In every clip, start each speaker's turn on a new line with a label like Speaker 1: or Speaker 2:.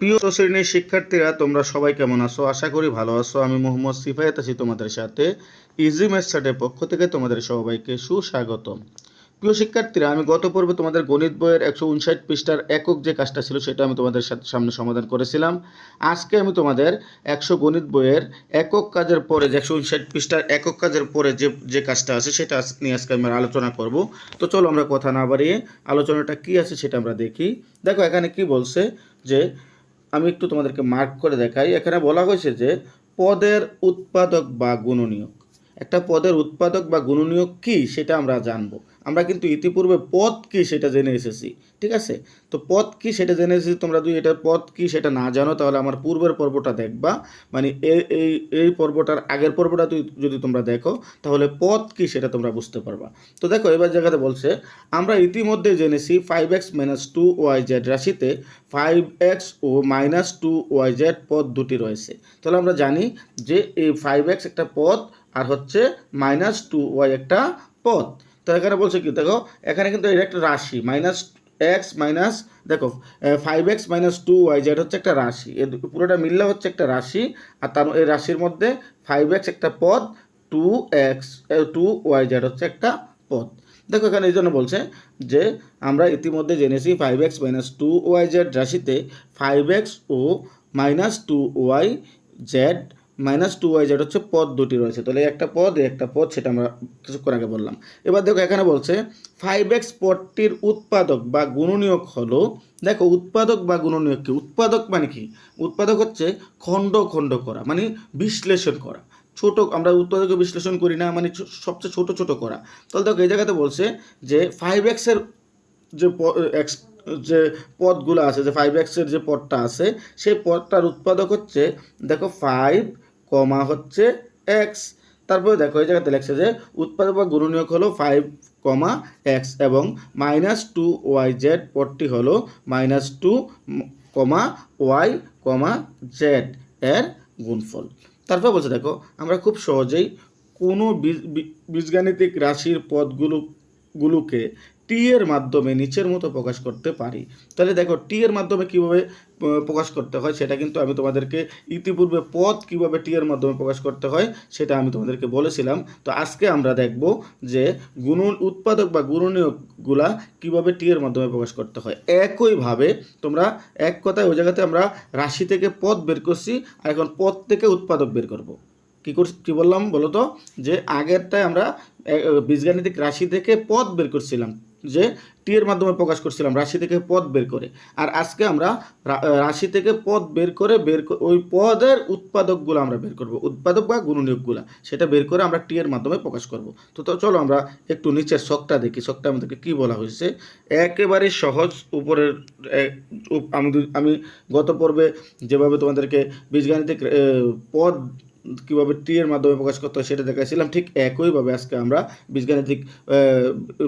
Speaker 1: প্রিয় শ্রেণির শিক্ষার্থীরা, তোমরা সবাই কেমন আছো? আশা করি ভালো আছো। আমি মোহাম্মদ সিফায়াত আছি তোমাদের সাথে। ইজি ম্যাথ স্টার্টের পক্ষ থেকে তোমাদের সবাইকে সুস্বাগতম। প্রিয় শিক্ষার্থীরা, আমি গত পর্বে তোমাদের গণিত বইয়ের একশো উনষাট পৃষ্ঠার একক যে কাজটা ছিল, সেটা আমি তোমাদের সামনে সমাধান করেছিলাম। আজকে আমি তোমাদের একশো গণিত বইয়ের একক কাজের পরে, যে একশো উনষাট পৃষ্ঠার একক কাজের পরে যে যে কাজটা আছে, সেটা নিয়ে আজকে আমরা আলোচনা করব। তো চলো আমরা কথা না বাড়িয়ে আলোচনাটা কি আছে সেটা আমরা দেখি। দেখো, এখানে কি বলছে যে আমি একটু তোমাদেরকে মার্ক করে দেখাই। এখানে বলা হয়েছে যে পদের উৎপাদক বা গুণনীয়ক। একটা পদের উৎপাদক বা গুণনীয়ক কি সেটা আমরা জানব। আমরা কিন্তু ইতিপূর্বে পদ কি সেটা জেনে এসেছি, ঠিক আছে? তো পদ কি সেটা জেনে এসেছি, তোমরা যদি এটা পদ কি সেটা না জানো, তাহলে আমার পূর্বের পর্বটা দেখবা। মানে এই এই এই পর্বটার আগের পর্বটা তুই- যদি তোমরা দেখো, তাহলে পদ কি সেটা তোমরা বুঝতে পারবা। তো দেখো, এবার জায়গাতে বলছে, আমরা ইতিমধ্যে জেনেছি five x minus two y z রাশিতে ফাইভ এক্স ও মাইনাস টু ওয়াই জেড পদ দুটি রয়েছে। তাহলে আমরা জানি যে এই ফাইভ এক্স একটা পদ আর হচ্ছে মাইনাস টু ওয়াই একটা পদ। তো এখানে বলছে কি, দেখো, এখানে কিন্তু এটা একটা রাশি মাইনাস এক্স মাইনাস দেখো five x minus two y z হচ্ছে একটা রাশি এ পুরোটা মিললে হচ্ছে একটা রাশি, আর তার, এই রাশির মধ্যে ফাইভ এক্স একটা পদ two x two y z হচ্ছে একটা পদ। দেখো এখানে এই জন্য বলছে যে, আমরা ইতিমধ্যে জেনেছি five x minus two y z রাশিতে ফাইভ এক্স ও minus two y z minus two y z হচ্ছে পদ দুটি রয়েছে। তাহলে একটা পদ একটা পদ, সেটা আমরা কিছুক্ষণ আগে বললাম। এবার দেখো এখানে বলছে ফাইভ এক্স পদটির উৎপাদক বা গুণনীয়ক হলো, দেখো উৎপাদক বা গুণনীয়ক কি? উৎপাদক মানে কি? উৎপাদক হচ্ছে খণ্ড খণ্ড করা মানে বিশ্লেষণ করা। ছোট, আমরা উৎপাদক বিশ্লেষণ করি না মানে সবচেয়ে ছোট ছোট করা। তাহলে দেখো এই জায়গাতে বলছে যে ফাইভ এক্সের যে এক্স যে পদগুলো আছে, যে ফাইভ এক্সের যে পদটা আছে, সেই পদটার উৎপাদক হচ্ছে, দেখো ফাইভ কমা হচ্ছে এক্স তারপরে দেখো, এই জায়গাতে লেখছে যে উৎপাদক বা গুণনীয়ক হলো ফাইভ কমা এক্স এবং মাইনাস টু ওয়াই জেড পদটি হলো minus two comma y comma z এর গুণফল। তারপর বলছে দেখো, আমরা খুব সহজেই কোনো বীজগাণিতিক রাশির পদগুলো গুলোকে টি এর মাধ্যমে নিচের মতো প্রকাশ করতে পারি। তাহলে দেখো টি এর মাধ্যমে কীভাবে প্রকাশ করতে হয়, সেটা কিন্তু আমি তোমাদেরকে ইতিপূর্বে পদ কীভাবে টি এর মাধ্যমে প্রকাশ করতে হয়, সেটা আমি তোমাদেরকে বলেছিলাম। তো আজকে আমরা দেখব যে গুণ উৎপাদক বা গুণনীয়কগুলা কীভাবে টি এর মাধ্যমে প্রকাশ করতে হয়। একইভাবে তোমরা এক কথায় ওই জায়গাতে আমরা রাশি থেকে পদ বের করছি, আর এখন পদ থেকে উৎপাদক বের করব। কি করছি, কি বললাম বলো তো যে আগেরটায় আমরা বীজগাণিতিক রাশি থেকে পদ বের করছিলাম। যে টি এর মাধ্যমে প্রকাশ করছিলাম, রাশি থেকে পদ বের করে। আর আজকে আমরা রাশি থেকে পদ বের করে বের ওই পদের উৎপাদকগুলো আমরা বের করব। উৎপাদক বা গুণনীয়কগুলো, সেটা বের করে আমরা টি এর মাধ্যমে প্রকাশ করব। তো তো চলো আমরা একটু নিচের শখটা দেখি। শখটা আমাদেরকে কি বলা হয়েছে? একেবারে সহজ উপরের আমি আমি গত পর্বে যেভাবে তোমাদেরকে বীজগাণিতিক পদ কীভাবে টি এর মাধ্যমে প্রকাশ করতে হয় সেটা দেখাইছিলাম। ঠিক একইভাবে আজকে আমরা বীজগাণিতিক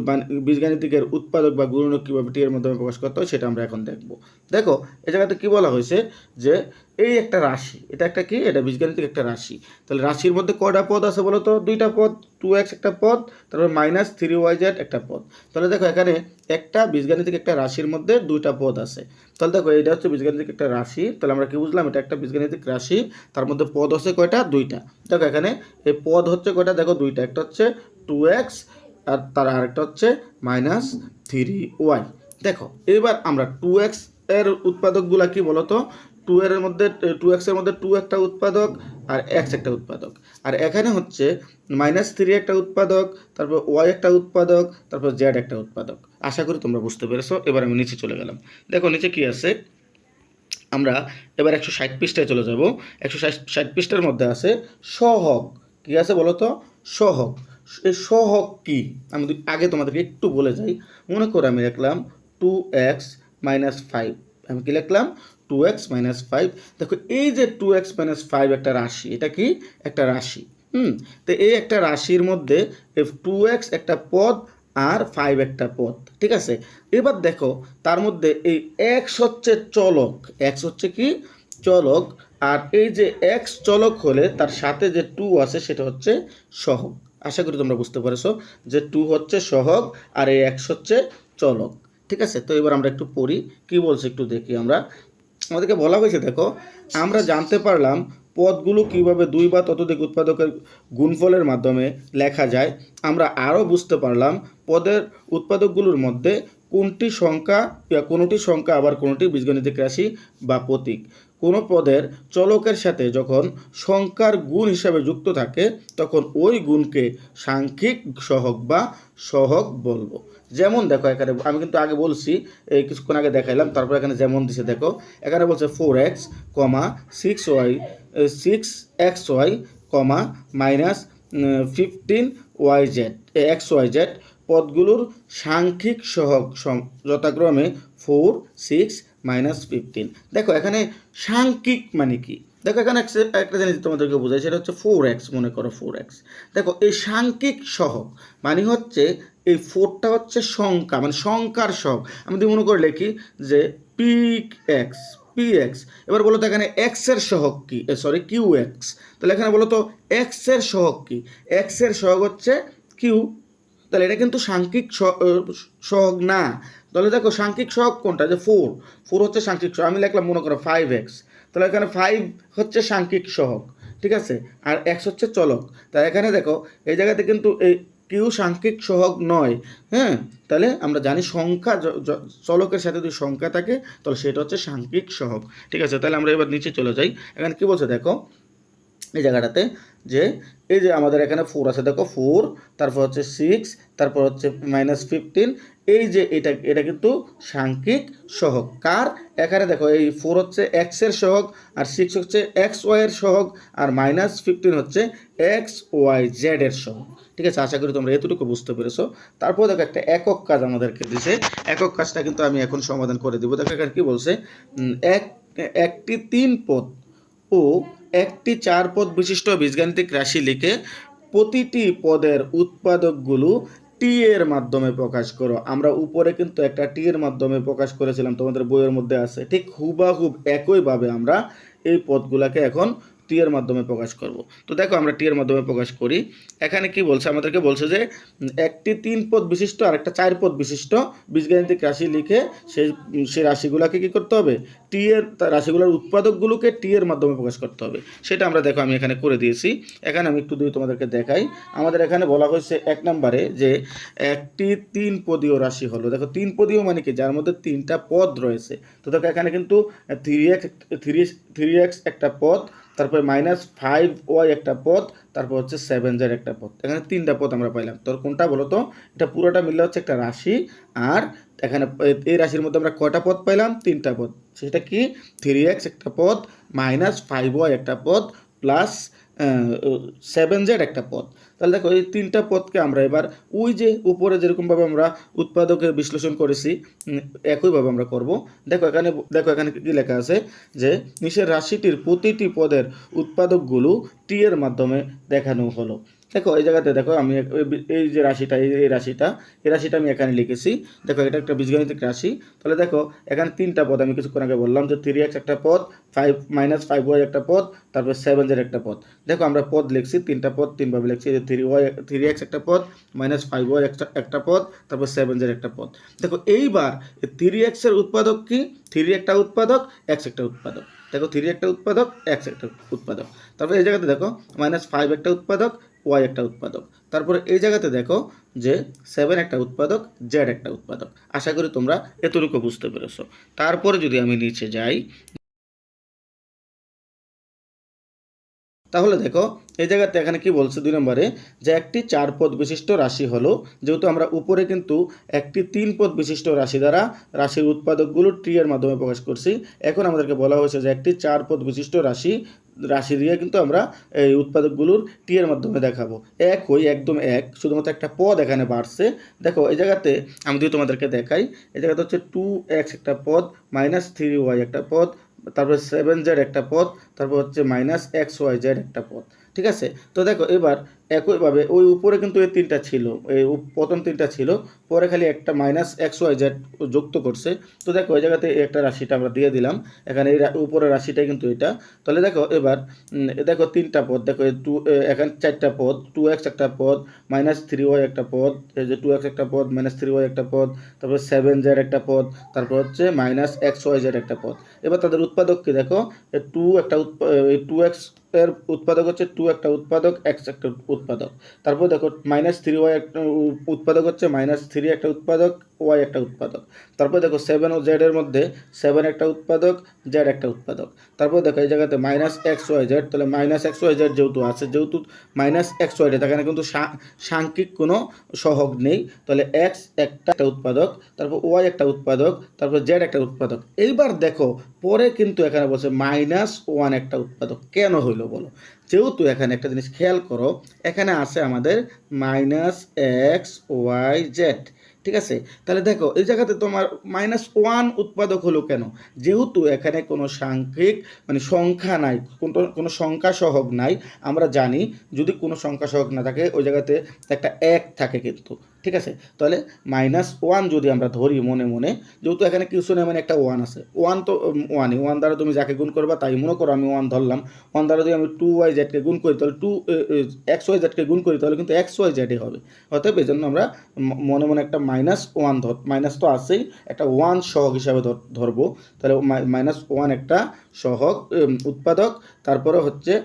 Speaker 1: মানে বীজগাণিতিকের উৎপাদক বা গুণক কীভাবে টি এর মাধ্যমে প্রকাশ করতে হয় সেটা আমরা এখন দেখব। দেখো এ জায়গাতে কী বলা হয়েছে যে এই একটা রাশি। এটা একটা কি? এটা বীজগাণিতিক একটা রাশি। তাহলে রাশির মধ্যে কয়টা পদ আছে বলো তো? দুইটা পদ টু এক্স একটা পদ, তারপর মাইনাস থ্রি ওয়াই জেড একটা পদ। তাহলে দেখো এখানে একটা বীজগাণিতিক একটা রাশির মধ্যে দুইটা পদ আছে। তাহলে দেখো এটা হচ্ছে বীজগাণিতিক একটা রাশি। তাহলে আমরা কি বুঝলাম? এটা একটা বীজগাণিতিক রাশি। তার মধ্যে পদ আছে কয়টা? দুইটা। দেখো এখানে এই পদ হচ্ছে কয়টা? দেখো দুইটা। একটা হচ্ছে টু এক্স আর তার আরেকটা হচ্ছে মাইনাস থ্রি ওয়াই দেখো, এবার আমরা টু এক্সের উৎপাদকগুলা কি বলতো টু এর মধ্যে টু এক্সের মধ্যে টু একটা উৎপাদক আর এক্স একটা উৎপাদক। আর এখানে হচ্ছে মাইনাস থ্রি একটা উৎপাদক, তারপর ওয়াই একটা উৎপাদক, তারপর জেড একটা উৎপাদক। আশা করি তোমরা বুঝতে পেরেছ, এবার আমি নিচে চলে গেলাম। দেখো নিচে কি আছে? আমরা এবার একশো ষাট পৃষ্ঠায় চলে যাব। একশো ষাট পৃষ্ঠার মধ্যে আছে সহগ। কি আছে বলো তো? সহগ। এই সহগ কি? আমি আগে তোমাদেরকে একটু বলে যাই, মনে করে আমি লিখলাম টু এক্স মাইনাস ফাইভ আমি কি লিখলাম? টু এক্স মাইনাস ফাইভ দেখো এই যে টু এক্স মাইনাস ফাইভ একটা রাশি, এটা কি? একটা রাশি, হুম? তো এই একটা রাশির মধ্যে টু এক্স একটা পদ আর ফাইভ একটা পদ, ঠিক আছে? এবার দেখো, তার মধ্যে এই এক্স হচ্ছে চলক এক্স হচ্ছে কি? চলক, আর এই যে এক্স চলক হলে তার সাথে যে টু আছে সেটা হচ্ছে সহগ, আশা করি তোমরা বুঝতে পারছ যে টু হচ্ছে সহগ আর এই এক্স হচ্ছে চলক, ঠিক আছে? তো এবার আমরা একটু পড়ি, কি বলছে একটু দেখি আমরা। আমাদেরকে বলা হয়েছে, দেখো, আমরা জানতে পারলাম পদগুলো কীভাবে দুই বা ততোধিক উৎপাদকের গুণফলের মাধ্যমে লেখা যায়। আমরা আরও বুঝতে পারলাম পদের উৎপাদকগুলোর মধ্যে কোনটি সংখ্যা কোনোটি সংখ্যা আবার কোনোটি বীজগণিতিক রাশি বা প্রতীক। কোনো পদের চলকের সাথে যখন সংখ্যার গুণ হিসাবে যুক্ত থাকে, তখন ওই গুণকে সাংখ্যিক সহগ বা সহগ বলব। যেমন দেখো, এখানে আমি কিন্তু আগে বলছি এই কিছুক্ষণ আগে দেখাইলাম, তারপর এখানে যেমন দিছে, দেখো, এখানে বলছে four x comma six y six x y comma, minus fifteen y z x y z পদগুলোর সাংখ্যিক সহগ যথাক্রমে ফোর সিক্স মাইনাস ফিফটিন দেখো, এখানে সাংখ্যিক মানে কি? দেখো, এখানে একটা- জিনিস তোমাদেরকে বোঝাই, সেটা হচ্ছে ফোর এক্স মনে করো ফোর এক্স দেখো, এই সাংখ্যিক সহগ মানে হচ্ছে এই ফোরটা হচ্ছে সংখ্যা মানে সংখ্যার সহগ আমি যদি মনে করে লিখি যে পিক এক্স পি এক্স এবার বলো তো এখানে এক্সের সহগ কি? সরি কিউ এক্স তাহলে এখানে বলো তো এক্সের সহগ কি? এক্সের হচ্ছে কিউ তাহলে এটা কিন্তু সাংখ্যিক স- আহ, সহগ না। তাহলে দেখো সাংখ্যিক সহগ কোনটা? যে ফোর ফোর হচ্ছে সাংখ্যিক সহগ। আমি লিখলাম মনে করো ফাইভ এক্স তাহলে এখানে ফাইভ হচ্ছে সাংখ্যিক সহগ ঠিক আছে? আর এক্স হচ্ছে চলক। তাই এখানে দেখো এই জায়গাতে কিন্তু এই কিউ সাংখ্যিক সহগ নয় হ্যাঁ? তাহলে আমরা জানি সংখ্যা চলকের সাথে যদি সংখ্যা থাকে, তাহলে সেটা হচ্ছে সাংখ্যিক সহগ। ঠিক আছে, তাহলে আমরা এবার নিচে চলে যাই। এখানে কি বলছে দেখো? এই জায়গাটাতে যে, এই যে আমাদের এখানে ফোর আছে, দেখো ফোর তারপর হচ্ছে সিক্স তারপর হচ্ছে মাইনাস ফিফটিন এই যে এটা এটা কিন্তু সাংখ্যিক সহগ। কার? এখানে দেখো এই ফোর হচ্ছে এক্সের সহগ, আর সিক্স হচ্ছে এক্স ওয়াইয়ের সহগ, আর মাইনাস ফিফটিন হচ্ছে এক্স ওয়াই জেড এর সহগ। ঠিক আছে? আশা করি তোমরা এতটুকু বুঝতে পেরেছ। তারপর দেখো একটা একক কাজ আমাদেরকে দিছে। একক কাজটা কিন্তু আমি এখন সমাধান করে দিব। দেখো এখানে কি বলছে? এক, একটি তিন পদ ও একটি চার পদ বিশিষ্ট বীজগাণিতিক রাশি লিখে প্রতিটি পদের উৎপাদকগুলো টি এর মাধ্যমে প্রকাশ করো। আমরা উপরে কিন্তু একটা টি এর মাধ্যমে প্রকাশ করেছিলাম, তোমাদের বইয়ের মধ্যে আছে। ঠিক হুবাহুব একইভাবে আমরা এই পদগুলোকে এখন টি এর মাধ্যমে প্রকাশ করব। তো দেখো আমরা টি এর মাধ্যমে প্রকাশ করি। এখানে কি বলছে? আমাদেরকে বলছে যে, একটি তিন পদ বিশিষ্ট আর একটা চার পদ বিশিষ্ট বীজগাণিতিক রাশি লিখে সেই সেই রাশিগুলোকে কি করতে হবে? টি এর রাশিগুলোর উৎপাদকগুলোকে টি এর মাধ্যমে প্রকাশ করতে হবে। সেটা আমরা দেখো আমি এখানে করে দিয়েছি। এখানে আমি একটু দুই তোমাদেরকে দেখাই। আমাদের এখানে বলা হয়েছে এক নম্বরে যে, একটি তিন পদীয় রাশি হলো। দেখো তিন পদীয় মানে কি? যার মধ্যে তিনটা পদ রয়েছে। তো দেখো এখানে কিন্তু three x three three x একটা পদ তারপরে মাইনাস ফাইভ ওয়াই একটা পদ তারপর হচ্ছে সেভেন জেড একটা পদ এখানে তিনটা পদ আমরা পাইলাম। তোর কোনটা বলো তো? এটা পুরোটা মিললে হচ্ছে একটা রাশি, আর এখানে এই রাশির মধ্যে আমরা কয়টা পদ পাইলাম? তিনটা পদ সেটা কি? থ্রি এক্স একটা পদ মাইনাস ফাইভ ওয়াই একটা পদ প্লাস সেভেন জেড একটা পথ তাহলে দেখো এই তিনটা পথকে আমরা এবার ওই যে উপরে যেরকমভাবে আমরা উৎপাদকের বিশ্লেষণ করেছি একইভাবে আমরা করব। দেখো এখানে দেখো এখানে কী লেখা আছে যে নিচের রাশিটির প্রতিটি পদের উৎপাদকগুলো টি এর মাধ্যমে দেখানো হলো। দেখো, এই জায়গাতে দেখো আমি এই- যে রাশিটা, এই রাশিটা এই রাশিটা আমি এখানে লিখেছি। দেখো, এটা একটা বীজগণিতিক রাশি। তাহলে দেখো, এখানে তিনটা পদ আমি কিছুক্ষণ আগে বললাম যে থ্রি এক্স একটা পদ ফাইভ মাইনাস ফাইভ ওয়াই একটা পদ, তারপর সেভেন জের একটা পদ। দেখো, আমরা পদ লিখছি, তিনটা পদ তিনভাবে লিখছি, যে থ্রি ওয়াই থ্রি এক্স একটা পদ মাইনাস ফাইভ ওয়াই একটা একটা পদ, তারপর সেভেন জের একটা পদ। দেখো, এইবার থ্রি এক্সের উৎপাদক কি? থ্রি একটা উৎপাদক এক্স একটা উৎপাদক। দেখো থ্রি একটা উৎপাদক এক্স একটা উৎপাদক। তারপর এই জায়গাতে দেখো মাইনাস ফাইভ একটা উৎপাদক ওয়াই একটা উৎপাদক। তারপরে এই জায়গাতে দেখো যে সেভেন একটা উৎপাদক জেড একটা উৎপাদক। আশা করি তোমরা এতটুকু বুঝতে পেরেছ। তারপরে যদি আমি নিচে যাই তাহলে দেখো, এই জায়গাতে এখানে কি বলছে দুই নম্বরে, যে একটি চার পদ বিশিষ্ট রাশি হলো, যেহেতু আমরা উপরে কিন্তু একটি তিন পদ বিশিষ্ট রাশি দ্বারা রাশির উৎপাদকগুলো টি এর মাধ্যমে প্রকাশ করছি। এখন আমাদেরকে বলা হয়েছে যে একটি চার পদ বিশিষ্ট রাশি রাশি দিয়ে কিন্তু আমরা এই উৎপাদকগুলোর টি এর মাধ্যমে দেখাবো। এক হই একদম এক, শুধুমাত্র একটা পদ এখানে বাড়ছে। দেখো, এই জায়গাতে আমি যদি তোমাদেরকে দেখাই, এই জায়গাতে হচ্ছে টু এক্স একটা পদ মাইনাস থ্রি ওয়াই একটা পদ তারপর সেভেন জেড একটা পথ তারপর হচ্ছে মাইনাস এক্স ওয়াই জেড একটা পথ ঠিক আছে? তো দেখো এবার একইভাবে ওই উপরে কিন্তু এই তিনটা ছিল, এই প্রথম তিনটা ছিল, পরে খালি একটা মাইনাস এক্স ওয়াই জেড যুক্ত করছে। তো দেখো ওই জায়গাতে একটা রাশিটা আমরা দিয়ে দিলাম, এখানে এই উপরের রাশিটাই কিন্তু এটা। তাহলে দেখো, এবার দেখো তিনটা পদ, দেখো টু এখানে চারটা পদ টু এক্স একটা পদ মাইনাস থ্রি ওয়াই একটা পদ, এই যে টু এক্স একটা পদ মাইনাস থ্রি ওয়াই একটা পদ, তারপর সেভেন জেড একটা পদ, তারপর হচ্ছে মাইনাস এক্স ওয়াই জেড একটা পদ। এবার তাদের উৎপাদক কি দেখো টু একটা উৎপা- এই টু এক্সের উৎপাদক হচ্ছে টু একটা উৎপাদক এক্স একটা উৎপাদক। তারপর দেখো মাইনাস থ্রি ওয়াই একটা উৎপাদক হচ্ছে মাইনাস থ্রি একটা উৎপাদক ওয়াই একটা উৎপাদক। তারপর দেখো সেভেন ও জেড এর মধ্যে সেভেন একটা উৎপাদক জেড একটা উৎপাদক। তারপর দেখো, এই জায়গাতে মাইনাস এক্স ওয়াই জেড তাহলে মাইনাস এক্স ওয়াই জেড যেহেতু আছে, যেহেতু মাইনাস এক্স ওয়াই জেড এখানে কিন্তু সাংখ্যিক কোনো সহগ নেই। তাহলে এক্স একটা একটা উৎপাদক, তারপর ওয়াই একটা উৎপাদক, তারপর জেড একটা উৎপাদক। এইবার দেখো, পরে কিন্তু এখানে বলছে মাইনাস ওয়ান একটা উৎপাদক। কেন হইল বলো? যেহেতু এখানে একটা জিনিস খেয়াল করো, এখানে আছে আমাদের মাইনাস এক্স ওয়াই জেড ঠিক আছে? তাহলে দেখো, এই জায়গাতে তোমার মাইনাস ওয়ান উৎপাদক হলো কেন? যেহেতু এখানে কোনো সাংখ্যিক মানে সংখ্যা নাই, কোনো কোনো সংখ্যা সহগ নাই, আমরা জানি যদি কোনো সংখ্যা সহগ না থাকে, ওই জায়গাতে একটা এক থাকে কিন্তু। ঠিক আছে? তাহলে মাইনাস ওয়ান যদি আমরা ধরি মনে মনে, যেহেতু এখানে কিছু নেই মানে একটা ওয়ান আছে। ওয়ান তো ওয়ানই ওয়ান দ্বারা তুমি যাকে গুণ করবা তাই মনে করো আমি ওয়ান ধরলাম। ওয়ান দ্বারা যদি আমি টু ওয়াই জেডকে গুণ করি, তাহলে টু এক্স ওয়াই জেডকে গুণ করি, তাহলে কিন্তু এক্স ওয়াই জেডই হবে। অতএব এই জন্য আমরা মনে মনে একটা মাইনাস ওয়ান ধর মাইনাস তো আছেই, একটা ওয়ান সহগ হিসাবে ধর- ধরবো। তাহলে মাইনাস ওয়ান একটা সহগ উৎপাদক। তারপরে হচ্ছে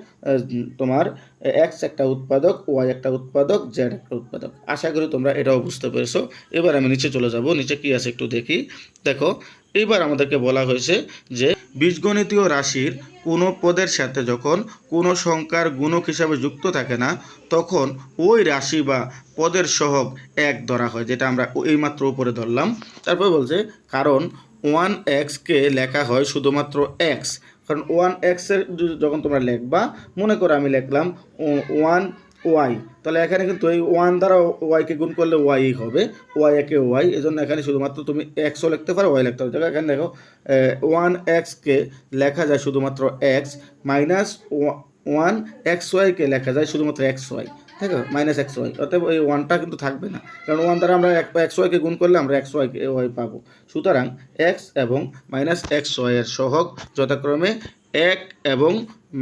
Speaker 1: তোমার এক্স একটা উৎপাদক ওয়াই একটা উৎপাদক জেড একটা উৎপাদক। আশা করি তোমরা এটাও বুঝতে পেরেছ। এবার আমি নিচে চলে যাব। নিচে কি আছে একটু দেখি। দেখো এইবার আমাদেরকে বলা হয়েছে যে বীজগণিতীয় রাশির কোনো পদের সাথে যখন কোনো সংখ্যার গুণক হিসাবে যুক্ত থাকে না, তখন ওই রাশি বা পদের সহগ এক ধরা হয়, যেটা আমরা এইমাত্র উপরে ধরলাম। তারপর বলছে, কারণ ওয়ান এক্সকে লেখা হয় শুধুমাত্র এক্স কারণ ওয়ান এক্সের যখন তোমরা লিখবা, মনে করো আমি লিখলাম ওয়ান ওয়াই তাহলে এখানে কিন্তু এই ওয়ান দ্বারা ওয়াইকে গুণ করলে ওয়াই হবে ওয়াই একে ওয়াই এই জন্য এখানে শুধুমাত্র তুমি এক্সও লিখতে পারো ওয়াই লিখতে পারো। দেখো, এখানে দেখো ওয়ান এক্সকে লেখা যায় শুধুমাত্র এক্স মাইনাস ওয়ান এক্স ওয়াইকে লেখা যায় শুধুমাত্র এক্স ওয়াই দেখো মাইনাস এক্স ওয়াই অতএব এই ওয়ানটা কিন্তু থাকবে না। কারণ ওয়ান দ্বারা আমরা এক্স ওয়াইকে গুণ করলে আমরা এক্স ওয়াই ওয়াই পাবো। সুতরাং এক্স এবং মাইনাস এক্স ওয়াইয়ের সহগ যথাক্রমে এক এবং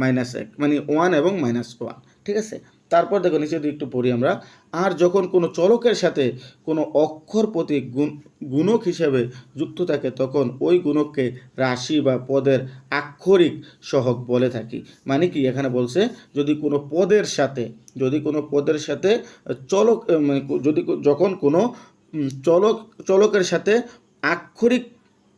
Speaker 1: মাইনাস এক। মানে ওয়ান এবং মাইনাস ওয়ান ঠিক আছে? তারপর দেখো নিচে যদি একটু পড়ি আমরা। আর যখন কোনো চলকের সাথে কোনো অক্ষর প্রতীক গুণ, গুণক হিসেবে যুক্ত থাকে, তখন ওই গুণককে রাশি বা পদের আক্ষরিক সহগ বলে থাকি। মানে কি? এখানে বলছে, যদি কোনো পদের সাথে, যদি কোনো পদের সাথে চলক মানে যদি যখন কোনো চলক, চলকের সাথে আক্ষরিক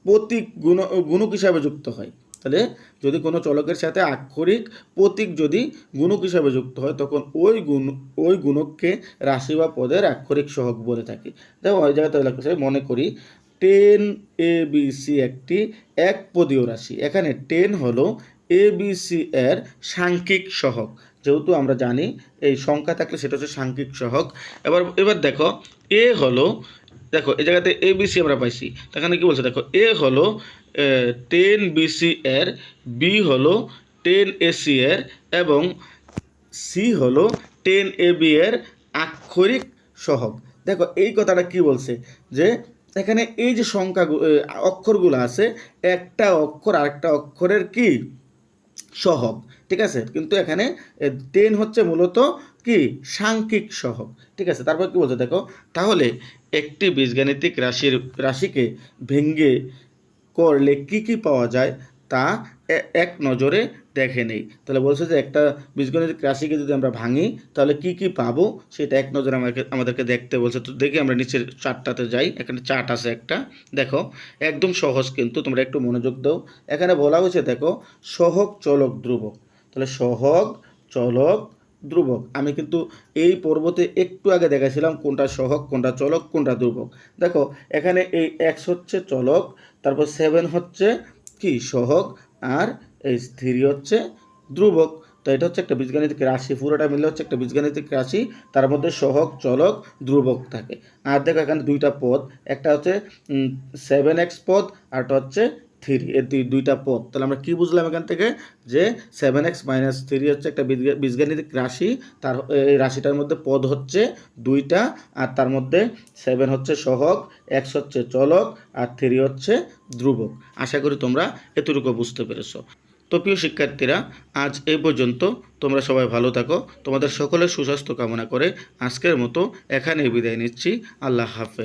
Speaker 1: প্রতীক গুণ, গুণক হিসাবে যুক্ত হয় তাহলে যদি কোনো চলকের সাথে আক্ষরিক প্রতীক যদি গুণক হিসাবে যুক্ত হয়, তখন ওই গুণ, ওই গুণককে রাশি বা পদের আক্ষরিক সহগ বলে থাকি। দেখো ওই জায়গাতে লেখা মনে করি টেন এ বি সি একটি একপদীয় রাশি। এখানে টেন হলো এ বি সি এর সাংখ্যিক সহগ। যেহেতু আমরা জানি এই সংখ্যা থাকলে সেটা হচ্ছে সাংখ্যিক সহগ। এবার এবার দেখো এ হলো, দেখো, এই জায়গাতে এ বি সি আমরা পাইছি। এখানে কি বলছে? দেখো এ হলো টেন বিসি এর বি হলো টেন এসি এর এবং সি হলো টেন এ বি এর আক্ষরিক সহগ। দেখো, এই কথাটা কি বলছে? যে এখানে এই যে সংখ্যা অক্ষরগুলো আছে, একটা অক্ষর আরেকটা অক্ষরের কি? সহগ, ঠিক আছে? কিন্তু এখানে টেন হচ্ছে মূলত কি? সাংখ্যিক সহগ, ঠিক আছে? তারপর কি বলছে? দেখো, তাহলে একটি বীজগাণিতিক রাশির, রাশিকে ভেঙ্গে করলে কি কি পাওয়া যায় তা এক নজরে দেখে নেই। তাহলে বলছে যে একটা বীজগণিত রাশিকে যদি আমরা ভাঙি, তাহলে কি কি পাবো? সেটা এক নজরে আমাকে, আমাদেরকে দেখতে বলছে। তো দেখি আমরা নিচের চার্টটাতে যাই, এখানে চার্ট আছে একটা। দেখো, একদম সহজ কিন্তু, তোমরা একটু মনোযোগ দাও। এখানে বলা হয়েছে, দেখো, সহগ চলক ধ্রুবক। তাহলে সহগ চলক ধ্রুবক। আমি কিন্তু এই পর্বতে একটু আগে দেখাছিলাম কোনটা সহক কোনটা চলক, কোনটা ধ্রুবক। দেখো, এখানে এই এক্স হচ্ছে চলক, তারপর সেভেন হচ্ছে কি? সহক আর এই থ্রি হচ্ছে ধ্রুবক। তো এটা হচ্ছে একটা বীজগাণিতিক রাশি, পুরোটা মিলে হচ্ছে একটা বীজগাণিতিক রাশি, তার মধ্যে সহক চলক, ধ্রুবক থাকে। আর দেখো এখানে দুইটা পদ, একটা হচ্ছে সেভেন এক্স পদ আরটা হচ্ছে থ্রি এর দুই- দুইটা পদ তাহলে আমরা কি বুঝলাম এখান থেকে? যে সেভেন এক্স মাইনাস থ্রি হচ্ছে একটা বীজগা- বীজগাণিতিক রাশি। তার এই রাশিটার মধ্যে পদ হচ্ছে দুইটা, আর তার মধ্যে সেভেন হচ্ছে সহগ এক্স হচ্ছে চলক, আর থ্রি হচ্ছে ধ্রুবক। আশা করি তোমরা এতটুকু বুঝতে পেরেছ। তো প্রিয় শিক্ষার্থীরা, আজ এই পর্যন্ত তোমরা সবাই ভালো থাকো। তোমাদের সকলের সুস্বাস্থ্য কামনা করে আজকের মতো এখানেই বিদায় নিচ্ছি। আল্লাহ হাফেজ।